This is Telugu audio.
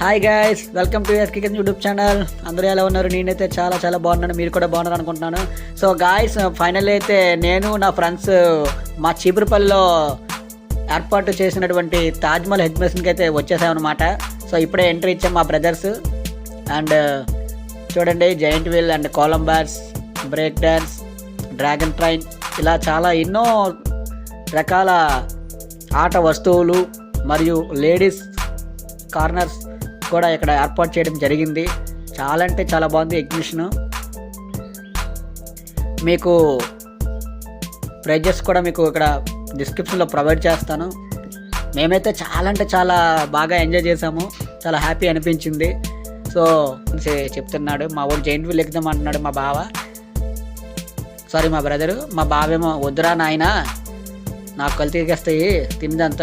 Hi guys welcome to SK YouTube channel అందరూ ఎలా ఉన్నారు? నేనైతే చాలా చాలా బాగున్నాను. మీరు కూడా బాగున్నారు అనుకుంటున్నాను సో గాయస్ ఫైనల్ అయితే నేను నా ఫ్రెండ్స్ మా చీపురుపల్లిలో ఏర్పాటు చేసినటువంటి తాజ్మహల్ హెడ్ అయితే వచ్చేసామన్నమాట. సో ఇప్పుడే ఎంట్రీ ఇచ్చాం మా బ్రదర్స్ అండ్ చూడండి జైంట్ వీల్ అండ్ కోలంబార్స్ బ్రేక్ డ్యాన్స్ డ్రాగన్ ట్రైన్ ఇలా చాలా ఎన్నో రకాల ఆట వస్తువులు మరియు లేడీస్ కార్నర్స్ కూడా ఇక్కడ ఏర్పాటు చేయడం జరిగింది. చాలా అంటే చాలా బాగుంది ఎగ్జిబిషన్. మీకు ప్రైజెస్ కూడా మీకు ఇక్కడ డిస్క్రిప్షన్లో ప్రొవైడ్ చేస్తాను. మేమైతే చాలా అంటే చాలా బాగా ఎంజాయ్ చేసాము చాలా హ్యాపీ అనిపించింది. సో చెప్తున్నాడు మా వాడు జైంట్ వీల్ ఎక్కుదాం అంటున్నాడు మా బావ. సారీ మా బ్రదరు మా బావేమో వద్దురా నాయన నాకు కళ్ళు తిరిగేస్తాయి తిందంతా